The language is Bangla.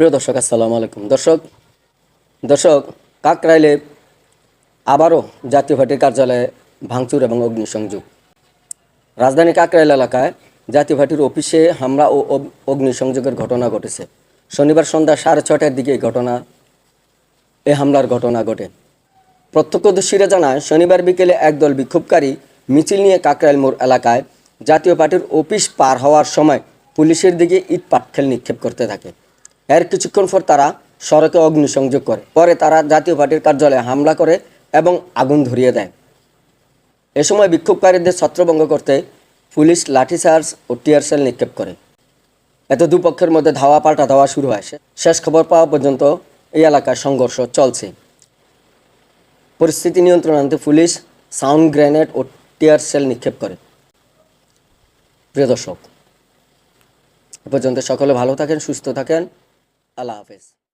প্রিয় দর্শক, আসসালামু আলাইকুম। দর্শক দর্শক, কাকরাইলে আবারও জাতীয় পার্টির কার্যালয়ে ভাঙচুর এবং অগ্নিসংযোগ। রাজধানী কাকরাইল এলাকায় জাতীয় পার্টির অফিসে হামলা ও অগ- অগ্নিসংযোগের ঘটনা ঘটেছে। শনিবার সন্ধ্যা সাড়ে ছটার দিকে ঘটনা, এ হামলার ঘটনা ঘটে। প্রত্যক্ষদর্শীরা জানায়, শনিবার বিকেলে একদল বিক্ষোভকারী মিছিল নিয়ে কাকরাইল মোড় এলাকায় জাতীয় পার্টির অফিস পার হওয়ার সময় পুলিশের দিকে ইট পাটখেল নিক্ষেপ করতে থাকে। এর কিছুক্ষণ পর তারা সড়কে অগ্নিসংযোগ করে। পরে তারা জাতীয় পার্টির কার্যালয়ে হামলা করে এবং আগুন ধরিয়ে দেয়। এ সময় বিক্ষোভকারীদের ছত্রভঙ্গ করতে পুলিশ লাঠিচার্জ ও টিয়ার সেল নিক্ষেপ করে। এতে দুপক্ষের মধ্যে ধাওয়া পাল্টা ধাওয়া শুরু হয়। শেষ খবর পাওয়া পর্যন্ত এই এলাকায় সংঘর্ষ চলছে। পরিস্থিতি নিয়ন্ত্রণ আনতে পুলিশ সাউন্ড গ্রেনেড ও টিয়ার সেল নিক্ষেপ করে। প্রিয় দর্শক, এ পর্যন্ত সকলে ভালো থাকেন, সুস্থ থাকেন। अल्लाह हाफिज़।